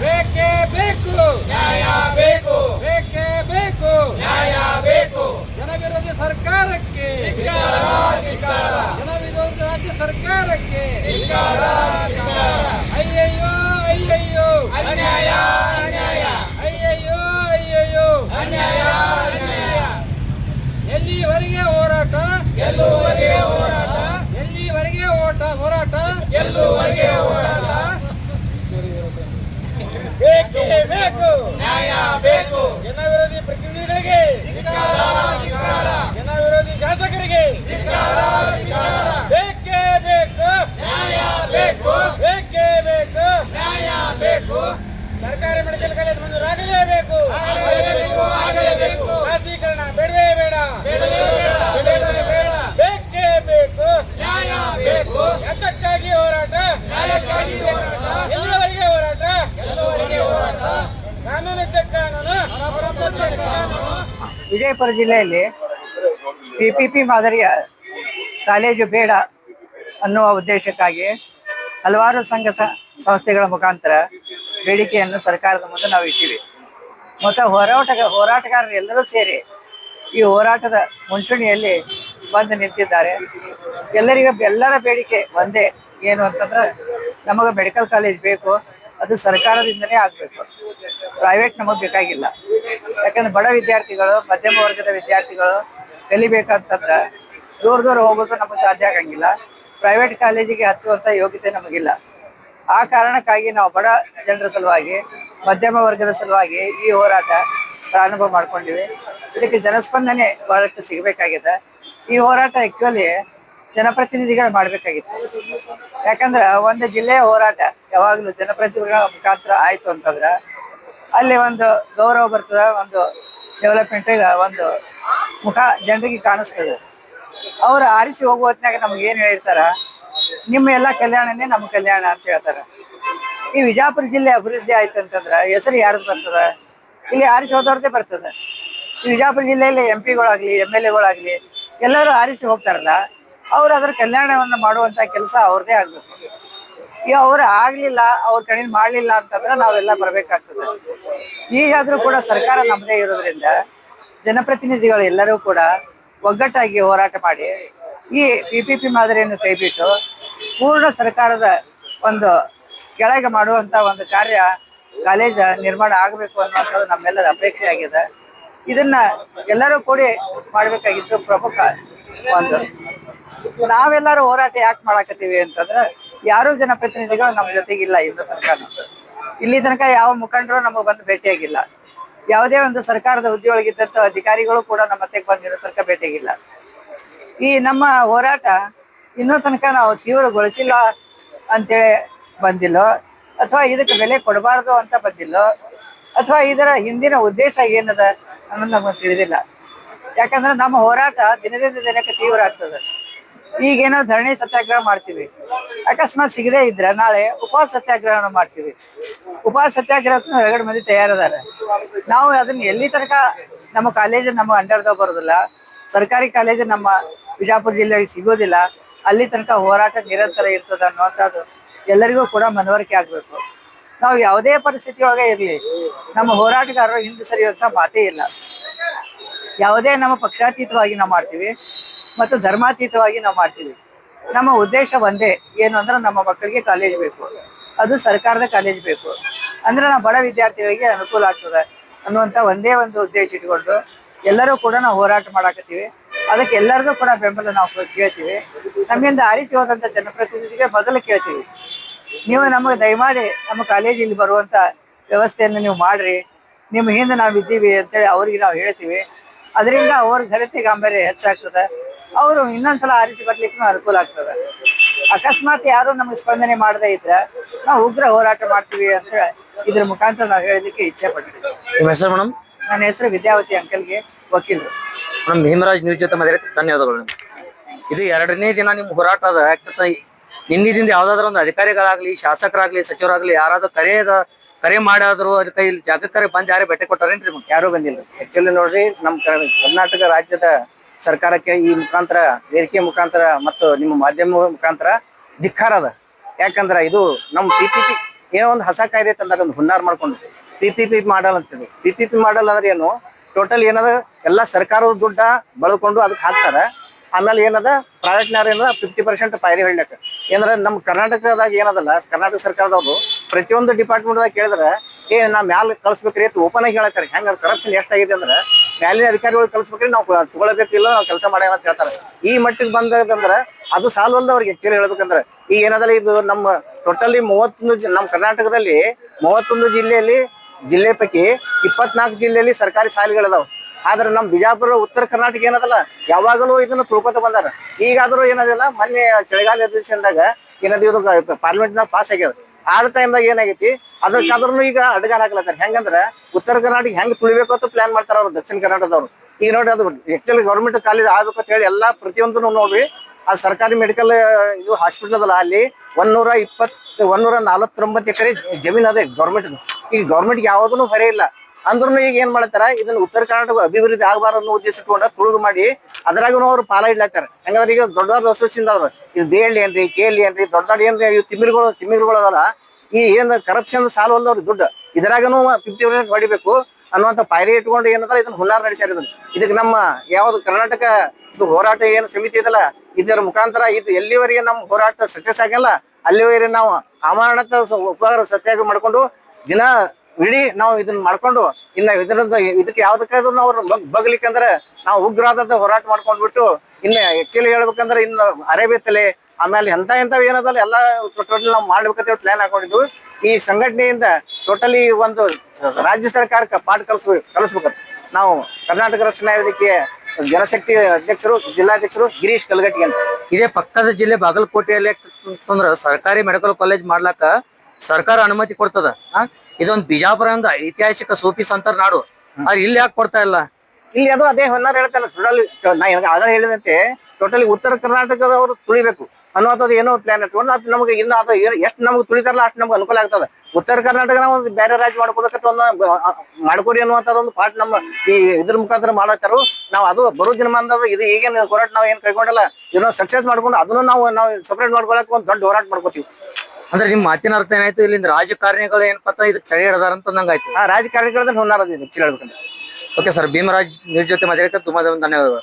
ಬೇಕೇ ಬೇಕು. ನ್ಯಾಯ ಬೇಕು. ಬೇಕೇ ಬೇಕು. ನ್ಯಾಯ ಬೇಕು. ಜನವಿರೋಧಿ ಸರ್ಕಾರಕ್ಕೆ. ಜನವಿರೋಧಿ ರಾಜ್ಯ ಸರ್ಕಾರಕ್ಕೆ ಅಯ್ಯಯ್ಯೋ ಅಯ್ಯಯ್ಯೋ ಅನ್ಯಾಯ ಅನ್ಯಾಯ ಎಲ್ಲಿವರೆಗೆ ಹೋರಾಟ ಗೆಲ್ಲುವವರೆಗೆ ಹೋರಾಟ ಎಲ್ಲಿವರೆಗೆ ಓಟ ಹೋರಾಟ ಗೆಲ್ಲುವವರೆಗೆ ಹೋರಾಟ ಬೇಕೇ ನ್ಯಾಯ ಬೇಕು ಜನವಿರೋಧಿ ಪ್ರತಿನಿಧಿಗಳಿಗೆ ಧಿಕ್ಕಾರ, ಧಿಕ್ಕಾರ. ಜನವಿರೋಧಿ ಶಾಸಕರಿಗೆ ಧಿಕ್ಕಾರ, ಧಿಕ್ಕಾರ. ಬೇಕೇ ಬೇಕು ನ್ಯಾಯ ಬೇಕು ಬೇಕೇ ಬೇಕು ನ್ಯಾಯ ಬೇಕು ಸರ್ಕಾರಿ ಮೆಡಿಕಲ್ ಕಾಲೇಜ್ ಮಂಜೂರಾಗಲೇಬೇಕು ಆಗಲೇಬೇಕು ಆಗಲೇಬೇಕು ಖಾಸೀಕರಣ ಬೇಡವೇ ಬೇಡ ಬೇಡವೇ ಬೇಡ ಬೇಡವೇ ಬೇಡ ಬೇಕೇ ಬೇಕು ನ್ಯಾಯ ಬೇಕು ಯಾತಕ್ಕಾಗಿ ಹೋರಾಟ ನ್ಯಾಯಕ್ಕಾಗಿ ಹೋರಾಟ ಎಲ್ಲಿವರೆಗೆ ಹೋರಾಟ ಗೆಲ್ಲುವವರೆಗೆ ಹೋರಾಟ ಕಾನೂನಿದ್ದ ಕಾನೂನು ಪರಬ್ರಹ್ಮತ್ವ ಕಾನೂನು ವಿಜಯಪುರ ಜಿಲ್ಲೆಯಲ್ಲಿ ಪಿ ಪಿ ಪಿ ಮಾದರಿಯ ಕಾಲೇಜು ಬೇಡ ಅನ್ನುವ ಉದ್ದೇಶಕ್ಕಾಗಿ ಹಲವಾರು ಸಂಘ ಸಂಸ್ಥೆಗಳ ಮುಖಾಂತರ ಬೇಡಿಕೆಯನ್ನು ಸರ್ಕಾರದ ಮುಂದೆ ನಾವು ಇಟ್ಟಿವಿ. ಮತ್ತು ಹೋರಾಟ, ಹೋರಾಟಗಾರರು ಎಲ್ಲರೂ ಸೇರಿ ಈ ಹೋರಾಟದ ಮುಂಚೂಣಿಯಲ್ಲಿ ಬಂದು ನಿಂತಿದ್ದಾರೆ. ಎಲ್ಲರಿಗೂ, ಎಲ್ಲರ ಬೇಡಿಕೆ ಒಂದೇ. ಏನು ಅಂತಂದ್ರೆ ನಮಗೆ ಮೆಡಿಕಲ್ ಕಾಲೇಜ್ ಬೇಕು, ಅದು ಸರ್ಕಾರದಿಂದಲೇ ಆಗಬೇಕು. ಪ್ರೈವೇಟ್ ನಮಗೆ ಬೇಕಾಗಿಲ್ಲ. ಯಾಕಂದ್ರೆ ಬಡ ವಿದ್ಯಾರ್ಥಿಗಳು, ಮಧ್ಯಮ ವರ್ಗದ ವಿದ್ಯಾರ್ಥಿಗಳು ಕಲಿಬೇಕಂತಂದ್ರೆ ದೂರ ದೂರ ಹೋಗೋದು ನಮಗೆ ಸಾಧ್ಯ ಆಗಂಗಿಲ್ಲ. ಪ್ರೈವೇಟ್ ಕಾಲೇಜಿಗೆ ಹಚ್ಚುವಂಥ ಯೋಗ್ಯತೆ ನಮಗಿಲ್ಲ. ಆ ಕಾರಣಕ್ಕಾಗಿ ನಾವು ಬಡ ಜನರ ಸಲುವಾಗಿ, ಮಧ್ಯಮ ವರ್ಗದ ಸಲುವಾಗಿ ಈ ಹೋರಾಟ ಪ್ರಾರಂಭ ಮಾಡ್ಕೊಂಡಿವಿ. ಇದಕ್ಕೆ ಜನಸ್ಪಂದನೆ ಬಹಳಷ್ಟು ಸಿಗಬೇಕಾಗಿದೆ. ಈ ಹೋರಾಟ ಆ್ಯಕ್ಚುಲಿ ಜನಪ್ರತಿನಿಧಿಗಳು ಮಾಡಬೇಕಾಗಿತ್ತು. ಯಾಕಂದ್ರೆ ಒಂದು ಜಿಲ್ಲೆಯ ಹೋರಾಟ ಯಾವಾಗಲೂ ಜನಪ್ರತಿನಿಧಿಗಳ ಮುಖಾಂತರ ಆಯ್ತು ಅಂತಂದ್ರೆ ಅಲ್ಲಿ ಒಂದು ಗೌರವ ಬರ್ತದೆ, ಒಂದು ಡೆವಲಪ್ಮೆಂಟ್ ಒಂದು ಮುಖ ಜನರಿಗೆ ಕಾಣಿಸ್ತದೆ. ಅವ್ರು ಆರಿಸಿ ಹೋಗುವ ಹೊತ್ನ್ಯಾಗ ನಮ್ಗೆ ಏನು ಹೇಳಿರ್ತಾರ, ನಿಮ್ಮ ಎಲ್ಲ ಕಲ್ಯಾಣನೇ ನಮ್ಮ ಕಲ್ಯಾಣ ಅಂತ ಹೇಳ್ತಾರೆ. ಈ ವಿಜಾಪುರ ಜಿಲ್ಲೆ ಅಭಿವೃದ್ಧಿ ಆಯ್ತು ಅಂತಂದ್ರೆ ಹೆಸರು ಯಾರ್ದು ಬರ್ತದ? ಇಲ್ಲಿ ಆರಿಸಿ ಹೋದವ್ರದ್ದೇ ಬರ್ತದೆ. ಈ ವಿಜಾಪುರ ಜಿಲ್ಲೆಯಲ್ಲಿ ಎಂ ಪಿಗಳಾಗ್ಲಿ ಎಂ ಎಲ್ ಎಗಳಾಗ್ಲಿ ಎಲ್ಲರೂ ಆರಿಸಿ ಹೋಗ್ತಾರಲ್ಲ, ಅವ್ರು ಅದರ ಕಲ್ಯಾಣವನ್ನು ಮಾಡುವಂತ ಕೆಲಸ ಅವ್ರದ್ದೇ ಆಗ್ಬೇಕು. ಈಗ ಅವ್ರು ಆಗ್ಲಿಲ್ಲ, ಅವ್ರ ಕಣ್ಣಿನ ಮಾಡ್ಲಿಲ್ಲ ಅಂತಂದ್ರೆ ನಾವೆಲ್ಲ ಬರ್ಬೇಕಾಗ್ತದೆ. ಈಗಾದ್ರೂ ಕೂಡ ಸರ್ಕಾರ ನಮ್ಮದೇ ಇರೋದ್ರಿಂದ ಜನಪ್ರತಿನಿಧಿಗಳು ಎಲ್ಲರೂ ಕೂಡ ಒಗ್ಗಟ್ಟಾಗಿ ಹೋರಾಟ ಮಾಡಿ ಈ ಪಿ ಪಿ ಪಿ ಮಾದರಿಯನ್ನು ಕೈಬಿಟ್ಟು ಪೂರ್ಣ ಸರ್ಕಾರದ ಒಂದು ಕೆಳಗೆ ಮಾಡುವಂತ ಒಂದು ಕಾರ್ಯ ಕಾಲೇಜ ನಿರ್ಮಾಣ ಆಗಬೇಕು ಅನ್ನುವಂಥದ್ದು ನಮ್ಮೆಲ್ಲರ ಅಪೇಕ್ಷೆ ಆಗಿದೆ. ಇದನ್ನ ಎಲ್ಲರೂ ಕೂಡಿ ಮಾಡಬೇಕಾಗಿದ್ದು ಪ್ರಮುಖ ಒಂದು. ನಾವೆಲ್ಲರೂ ಹೋರಾಟ ಯಾಕೆ ಮಾಡಾಕತ್ತೀವಿ ಅಂತಂದ್ರೆ ಯಾರೂ ಜನಪ್ರತಿನಿಧಿಗಳು ನಮ್ಮ ಜೊತೆಗಿಲ್ಲ ಇನ್ನು ತನಕ. ಇಲ್ಲಿ ತನಕ ಯಾವ ಮುಖಂಡರು ನಮಗೆ ಬಂದು ಭೇಟಿಯಾಗಿಲ್ಲ. ಯಾವುದೇ ಒಂದು ಸರ್ಕಾರದ ಹುದ್ದೆಯೊಳಗಿದ್ದಂಥ ಅಧಿಕಾರಿಗಳು ಕೂಡ ನಮ್ಮ ಮತ್ತೆ ಬಂದಿರೋ ತನಕ ಭೇಟಿಯಾಗಿಲ್ಲ. ಈ ನಮ್ಮ ಹೋರಾಟ ಇನ್ನೂ ತನಕ ನಾವು ತೀವ್ರಗೊಳಿಸಿಲ್ಲ ಅಂತೇಳಿ ಬಂದಿಲ್ಲೋ, ಅಥವಾ ಇದಕ್ಕೆ ಬೆಲೆ ಕೊಡಬಾರ್ದು ಅಂತ ಬಂದಿಲ್ಲೋ, ಅಥವಾ ಇದರ ಹಿಂದಿನ ಉದ್ದೇಶ ಏನದ ಅನ್ನೋದು ನಮಗೆ ತಿಳಿದಿಲ್ಲ. ಯಾಕಂದ್ರೆ ನಮ್ಮ ಹೋರಾಟ ದಿನದಿಂದ ದಿನಕ್ಕೆ ತೀವ್ರ ಆಗ್ತದೆ. ಈಗೇನೋ ಧರಣಿ ಸತ್ಯಾಗ್ರಹ ಮಾಡ್ತೀವಿ. ಅಕಸ್ಮಾತ್ ಸಿಗದೇ ಇದ್ರೆ ನಾಳೆ ಉಪವಾಸ ಸತ್ಯಾಗ್ರಹನ ಮಾಡ್ತೀವಿ. ಉಪವಾಸ ಸತ್ಯಾಗ್ರಹಕ್ಕೂ ಎರಡು ಮಂದಿ ತಯಾರಿದ್ದಾರೆ. ನಾವು ಅದನ್ನ ಎಲ್ಲಿ ತನಕ ನಮ್ಮ ಕಾಲೇಜು ನಮ್ಮ ಅಂಡರ್ದಾಗ ಬರೋದಿಲ್ಲ. ಸರ್ಕಾರಿ ಕಾಲೇಜು ನಮ್ಮ ಬಿಜಾಪುರ ಜಿಲ್ಲೆಗೆ ಸಿಗೋದಿಲ್ಲ. ಅಲ್ಲಿ ತನಕ ಹೋರಾಟ ನಿರಂತರ ಇರ್ತದೆ ಅನ್ನುವಂಥದ್ದು ಎಲ್ಲರಿಗೂ ಕೂಡ ಮನವರಿಕೆ ಆಗಬೇಕು. ನಾವು ಯಾವುದೇ ಪರಿಸ್ಥಿತಿ ಒಳಗೆ ಇರಲಿ. ನಮ್ಮ ಹೋರಾಟಗಾರರು ಹಿಂದೆ ಸರಿಯುವಂಥ ಮಾತೇ ಇಲ್ಲ. ಯಾವುದೇ ನಮ್ಮ ಪಕ್ಷಾತೀತವಾಗಿ ನಾವು ಮಾಡ್ತೀವಿ, ಮತ್ತು ಧರ್ಮಾತೀತವಾಗಿ ನಾವು ಮಾಡ್ತೀವಿ. ನಮ್ಮ ಉದ್ದೇಶ ಒಂದೇ, ಏನು ಅಂದ್ರೆ ನಮ್ಮ ಮಕ್ಕಳಿಗೆ ಕಾಲೇಜ್ ಬೇಕು. ಅದು ಸರ್ಕಾರದ ಕಾಲೇಜ್ ಬೇಕು. ಅಂದ್ರೆ ನಾವು ಬಡ ವಿದ್ಯಾರ್ಥಿಗಳಿಗೆ ಅನುಕೂಲ ಆಗ್ತದೆ ಅನ್ನುವಂತ ಒಂದೇ ಒಂದು ಉದ್ದೇಶ ಇಟ್ಕೊಂಡು ಎಲ್ಲರೂ ಕೂಡ ನಾವು ಹೋರಾಟ ಮಾಡಾಕತ್ತೀವಿ. ಅದಕ್ಕೆ ಎಲ್ಲರಿಗೂ ಕೂಡ ಬೆಂಬಲ ನಾವು ಕೇಳ್ತೀವಿ. ನಮ್ಮಿಂದ ಆರಿಸಿ ಹೋದಂತ ಜನಪ್ರತಿನಿಧಿಗೆ ಮೊದಲು ಕೇಳ್ತೀವಿ. ನೀವು ನಮಗೆ ದಯಮಾಡಿ ನಮ್ಮ ಕಾಲೇಜಿಲ್ಲಿ ಬರುವಂತ ವ್ಯವಸ್ಥೆಯನ್ನು ನೀವು ಮಾಡ್ರಿ. ನಿಮ್ಮ ಹಿಂದೆ ನಾವು ಇದ್ದೀವಿ ಅಂತೇಳಿ ಅವ್ರಿಗೆ ನಾವು ಹೇಳ್ತೀವಿ. ಅದರಿಂದ ಅವ್ರ ಘನತೆ ಗಾಂಭೀರ್ಯ ಹೆಚ್ಚಾಗ್ತದೆ. ಅವರು ಇನ್ನೊಂದ್ಸಲ ಆರಿಸಿ ಬರ್ಲಿಕ್ಕೂ ಅನುಕೂಲ ಆಗ್ತದೆ. ಅಕಸ್ಮಾತ್ ಯಾರು ನಮಗೆ ಸ್ಪಂದನೆ ಮಾಡದೇ ಇದ್ರೆ ನಾವು ಉಗ್ರ ಹೋರಾಟ ಮಾಡ್ತೀವಿ ಅಂತ ಇದ್ರ ಮುಖಾಂತರ ನಾವು ಹೇಳಲಿಕ್ಕೆ ಇಚ್ಛೆ ಪಡ್ತೀವಿ. ನಿಮ್ಮ ಹೆಸರು ಮೇಡಮ್? ನನ್ನ ಹೆಸರು ವಿದ್ಯಾವತಿ ಅಂಕಲ್ಗೆ ವಕೀಲರು. ಮೇಡಮ್ ಭೀಮರಾಜ್ ನ್ಯೂಸ್ ಜೊತೆ ಮಾತಾಡಿ ಧನ್ಯವಾದಗಳು ನಿಮ್ಗೆ. ಇದು ಎರಡನೇ ದಿನ ನಿಮ್ಮ ಹೋರಾಟ ಅದ ಯಾಕಂದ್ರೆ ನಿನ್ನಿದಿಂದ ಯಾವ್ದಾದ್ರು ಒಂದು ಅಧಿಕಾರಿಗಳಾಗ್ಲಿ ಶಾಸಕರಾಗ್ಲಿ ಸಚಿವರಾಗ್ಲಿ ಯಾರಾದ್ರೂ ಕರೆಯದ ಕರೆ ಮಾಡಾದ್ರು ಅದಕ್ಕೆ ಇಲ್ಲಿ ಜಾಗಕ್ಕೆ ಬಂದ್ ಯಾರೇ ಭೇಟಿ ಕೊಟ್ಟಾರೇನ್ರಿ ನಿಮ್ಗೆ? ಯಾರು ಬಂದಿಲ್ಲ. ಆಕ್ಚುಲಿ ನೋಡ್ರಿ ನಮ್ಮ ಕರ್ನಾಟಕ ರಾಜ್ಯದ ಸರ್ಕಾರಕ್ಕೆ ಈ ಮುಖಾಂತರ, ವೇದಿಕೆ ಮುಖಾಂತರ ಮತ್ತು ನಿಮ್ಮ ಮಾಧ್ಯಮ ಮುಖಾಂತರ ಧಿಕ್ಕಾರ ಅದ. ಯಾಕಂದ್ರ ಇದು ನಮ್ಮ ಪಿ ಪಿ ಪಿ ಏನೋ ಒಂದು ಹೊಸ ಕಾಯ್ದೆ ತಂದಾಗ ಒಂದು ಹುನ್ನಾರ್ ಮಾಡ್ಕೊಂಡು. ಪಿ ಪಿ ಪಿ ಮಾಡಲ್ ಅಂತಿದ್ರು. ಪಿ ಪಿ ಪಿ ಮಾಡಲ್ ಅಂದ್ರೆ ಏನು? ಟೋಟಲ್ ಏನದ? ಎಲ್ಲ ಸರ್ಕಾರದ ದುಡ್ಡ ಬಳಕೊಂಡು ಅದಕ್ಕೆ ಹಾಕ್ತಾರ. ಆಮೇಲೆ ಏನದ? ಪ್ರೈವೇಟ್ನಾರ ಏನದ? ಫಿಫ್ಟಿ ಪರ್ಸೆಂಟ್ ಪಾಯ್ದೆ ಹೊಡ್ಲಕ್ಕ ಏನಂದ್ರೆ ನಮ್ಮ ಕರ್ನಾಟಕದಾಗ ಏನದಲ್ಲ, ಕರ್ನಾಟಕ ಸರ್ಕಾರದವರು ಪ್ರತಿಯೊಂದು ಡಿಪಾರ್ಟ್ಮೆಂಟ್ದಾಗ ಕೇಳಿದ್ರೆ, ಏ ನಾ ಮ್ಯಾಲ ಕಳ್ಸ್ಬೇಕ್ರಿ ಅಂತ ಓಪನ್ ಆಗಿ ಹೇಳ್ತಾರೆ ಹೆಂಗ ಕರಪ್ಷನ್ ಎಷ್ಟಾಗಿದೆ ಅಂದ್ರೆ ಮ್ಯಾಲಿನ ಅಧಿಕಾರಿಗಳು ಕಲಿಸ್ಬೇಕ್ರಿ ನಾವು ತಗೊಳ್ಬೇಕಿಲ್ಲ ನಾವು ಕೆಲಸ ಮಾಡ್ಯಾರ ಅಂತ ಹೇಳ್ತಾರೆ. ಈ ಮಟ್ಟಿಗೆ ಬಂದದಂದ್ರೆ ಅದು ಸಾಲ್ವಲ್ದ ಅವ್ರಿಗೆ ಆಕ್ಚುಲಿ ಹೇಳ್ಬೇಕಂದ್ರೆ ಈಗ ಏನದಲ್ಲ ಇದು ನಮ್ಮ ಟೋಟಲಿ ಮೂವತ್ತೊಂದು ನಮ್ಮ ಕರ್ನಾಟಕದಲ್ಲಿ ಮೂವತ್ತೊಂದು ಜಿಲ್ಲೆಯಲ್ಲಿ, ಜಿಲ್ಲೆ ಪೈಕಿ ಇಪ್ಪತ್ನಾಲ್ಕು ಜಿಲ್ಲೆಯಲ್ಲಿ ಸರ್ಕಾರಿ ಶಾಲೆಗಳಿದಾವೆ ಆದ್ರೆ ನಮ್ಮ ಬಿಜಾಪುರ, ಉತ್ತರ ಕರ್ನಾಟಕ ಏನದಲ್ಲ, ಯಾವಾಗಲೂ ಇದನ್ನ ತಿಳ್ಕೊತ ಬಂದಾರ. ಈಗಾದ್ರೂ ಏನದಿಲ್ಲ, ಮೊನ್ನೆ ಚಳಿಗಾಲ ಅಧಿವೇಶನದಾಗ ಏನದ ಇದು ಪಾರ್ಲಿಮೆಂಟ್ನಾಗ ಪಾಸ್ ಆಗ್ಯದ. ಆದ ಟೈಮ್ದಾಗ ಏನಾಗೈತಿ? ಅದಕ್ಕಾದ್ರೂ ಈಗ ಅಡ್ಗಾರ ಹಾಕ್ಲತ್ತಾರ. ಹೆಂಗಂದ್ರ ಉತ್ತರ ಕರ್ನಾಟಕ ಹೆಂಗ್ ತುಳಿಬೇಕು ಅಂತ ಪ್ಲಾನ್ ಮಾಡ್ತಾರ ಅವ್ರು ದಕ್ಷಿಣ ಕರ್ನಾಟಕದವ್ರು. ಈಗ ನೋಡಿ ಅದು ಆಕ್ಚುಲಿ ಗೌರ್ಮೆಂಟ್ ಕಾಲೇಜ್ ಆಗ್ಬೇಕು ಅಂತ ಹೇಳಿ ಎಲ್ಲಾ ಪ್ರತಿಯೊಂದನ್ನು ನೋಡ್ರಿ ಆ ಸರ್ಕಾರಿ ಮೆಡಿಕಲ್ ಇದು ಹಾಸ್ಪಿಟಲ್ ಅದಲ್ಲ ಅಲ್ಲಿ ಒಂದೂರ ಇಪ್ಪತ್ ಒಂದೂರ ನಲವತ್ತೊಂಬತ್ತು ಎಕರೆ ಜಮೀನ್ ಅದೇ ಗೌರ್ಮೆಂಟ್ ಈಗ ಗೌರ್ಮೆಂಟ್ ಯಾವುದೂ ಹೊರೆ ಇಲ್ಲ. ಅಂದ್ರೂ ಈಗ ಏನ್ ಮಾಡ್ತಾರ, ಇದನ್ನ ಉತ್ತರ ಕರ್ನಾಟಕ ಅಭಿವೃದ್ಧಿ ಆಗಬಾರ ಅನ್ನೋ ಉದ್ದೇಶ ಇಟ್ಕೊಂಡ ತುಳಿದು ಮಾಡಿ ಅದ್ರಾಗೂ ಅವ್ರು ಪಾಲ ಇಡ್ಲಾಕ್ತಾರೆ ಹಂಗಂದ್ರೆ ಈಗ ದೊಡ್ಡದಾದ ದೊಡ್ಡ ಅಸೋಸಿಯೇಷನ್ ಅವ್ರು. ಇದು ಬೇಳಿ ಏನ್ರಿ ಕೇಳಿ ಏನ್ರಿ ದೊಡ್ಡ ಏನ್ರಿ, ಇವು ತಿಮ್ಮಿರುಗಳು ತಿಮಿರ್ಗಳು ಅದಲ್ಲ. ಈ ಏನ್ ಕರಪ್ಷನ್ ಸಾಲ ಅಲ್ದವ್ರಿ ದುಡ್ಡು. ಇದ್ರಾಗನು ಫಿಫ್ಟಿ ಪರ್ಸೆಂಟ್ ಹೊಡಿಬೇಕು ಅನ್ನುವಂತ ಪಾಯ್ದೆ ಇಟ್ಕೊಂಡು ಏನಂದ್ರೆ ಇದನ್ನ ಹುನ್ನಾರ ನಡೆಸ್ಯಾರ ಇದನ್ನ. ಇದಕ್ಕೆ ನಮ್ಮ ಯಾವ್ದು ಕರ್ನಾಟಕ ಇದು ಹೋರಾಟ ಏನು ಸಮಿತಿ ಇದಲ್ಲ, ಇದರ ಮುಖಾಂತರ ಇದು ಎಲ್ಲಿವರೆಗೆ ನಮ್ಮ ಹೋರಾಟ ಸಕ್ಸಸ್ ಆಗಲ್ಲ, ಅಲ್ಲಿವರೆಗೆ ನಾವು ಅಮಾನತ ಉಪಹಾರ ಸತ್ಯಾಗ ಮಾಡ್ಕೊಂಡು ದಿನ ಇಡೀ ನಾವು ಇದನ್ನ ಮಾಡ್ಕೊಂಡು ಇನ್ನ ಇದರದ ಇದಕ್ಕೆ ಯಾವ್ದಕ್ಕಾದ್ರೂ ನಾವು ಬಗ್ಲಿಕ್ಕೆ ಬಗ್ಲಿಕ್ಕಂದ್ರೆ ನಾವು ಉಗ್ರವಾದ ಹೋರಾಟ ಮಾಡ್ಕೊಂಡ್ಬಿಟ್ಟು ಇನ್ನ ಆಕ್ಚುಲಿ ಹೇಳ್ಬೇಕಂದ್ರೆ ಇನ್ನು ತಲೆ ಆಮೇಲೆ ಎಂತ ಎಂತವ್ ಏನದಲ್ಲ ಎಲ್ಲ ಟೋಟಲಿ ನಾವು ಮಾಡ್ಬೇಕಂತ ಪ್ಲಾನ್ ಹಾಕೊಂಡಿದ್ವು. ಈ ಸಂಘಟನೆಯಿಂದ ಟೋಟಲಿ ಒಂದು ರಾಜ್ಯ ಸರ್ಕಾರಕ್ಕೆ ಪಾಠ ಕಲಿಸ್ಬೇಕು ಕಲಿಸ್ಬೇಕಂತ. ನಾವು ಕರ್ನಾಟಕ ರಕ್ಷಣಾ ವೇದಿಕೆಯ ಜನಶಕ್ತಿ ಅಧ್ಯಕ್ಷರು, ಜಿಲ್ಲಾಧ್ಯಕ್ಷರು ಗಿರೀಶ್ ಕಲ್ಗಟ್ಟಿ ಅಂತ. ಇದೇ ಪಕ್ಕದ ಜಿಲ್ಲೆ ಬಾಗಲಕೋಟೆಯಲ್ಲಿ ಅಂತಂದ್ರ ಸರ್ಕಾರಿ ಮೆಡಿಕಲ್ ಕಾಲೇಜ್ ಮಾಡ್ಲಾಕ ಸರ್ಕಾರ ಅನುಮತಿ ಕೊಡ್ತದ? ಇದೊಂದ್ ಬಿಜಾಪುರ ಅಂದ ಐತಿಹಾಸಿಕ ಸೋಪಿ ಸಂತರ ನಾಡು. ಆದ್ರೆ ಇಲ್ಲಿ ಯಾಕೆ ಕೊಡ್ತಾ ಇಲ್ಲ? ಇಲ್ಲಿ ಅದು ಅದೇ ಹೊನ್ನಾರ ಹೇಳ್ತಲ್ಲ ಟೋಟಲಿ ನಾ ಆಗ ಹೇಳಿದಂತೆ ಟೋಟಲಿ ಉತ್ತರ ಕರ್ನಾಟಕದವರು ತುಳಿಬೇಕು. ಅನ್ನೋದು ಏನೋ ಪ್ಲಾನ್ ಇಟ್ಕೊಂಡು ಅದು ನಮಗೆ ಇನ್ನು ಅದು ಎಷ್ಟು ನಮ್ಗೆ ತುಳಿತಾರಲ್ಲ ಅಷ್ಟು ನಮ್ಗೆ ಅನುಕೂಲ ಆಗ್ತದೆ. ಉತ್ತರ ಕರ್ನಾಟಕ ನಾವು ಒಂದು ಬೇರೆ ರಾಜ್ಯ ಮಾಡ್ಕೊಬೇಕಂತ ಒಂದು ಮಾಡ್ಕೋರಿ ಅನ್ನುವಂಥದ್ದು ಒಂದು ಪಾಠ ನಮ್ಮ ಈ ಇದ್ರ ಮುಖಾಂತರ ಮಾಡತ್ತಾರು. ನಾವು ಅದು ಬರೋ ದಿನಮಾನದ ಇದು ಈಗೇನು ಹೋರಾಟ ನಾವು ಏನು ಕೈಗೊಂಡಲ್ಲ. ಏನೋ ಸಕ್ಸಸ್ ಮಾಡ್ಕೊಂಡು ಅದನ್ನು ನಾವು ನಾವು ಸಪ್ರೇಟ್ ಮಾಡ್ಕೊಳಕ್ಕೆ ಒಂದು ದೊಡ್ಡ ಹೋರಾಟ ಮಾಡ್ಕೋತೀವಿ. ಅಂದ್ರೆ ನಿಮ್ ಮಾತಿನ ಅರ್ಥ ಏನಾಯ್ತು? ಇಲ್ಲಿಂದ ರಾಜಕಾರಣಿಗಳು ಏನಪ್ಪಾ ಇದಕ್ಕೆ ತಡೆ ಹಿಡ್ದಾರ ಅಂತ ನಂಗಾಯ್ತು ಆ ರಾಜಕಾರಣಿಗಳನ್ನ ಹುನ್ನಾರದಿದೆ ಹೇಳ್ಬೇಕಂದ್ರೆ ಓಕೆ ಸರ್ ಭೀಮರಾಜ್ ನ್ಯೂಸ್ ಜೊತೆ ಮಾತಾಡ್ತಾರೆ ತುಂಬಾ ಧನ್ಯವಾದಗಳು.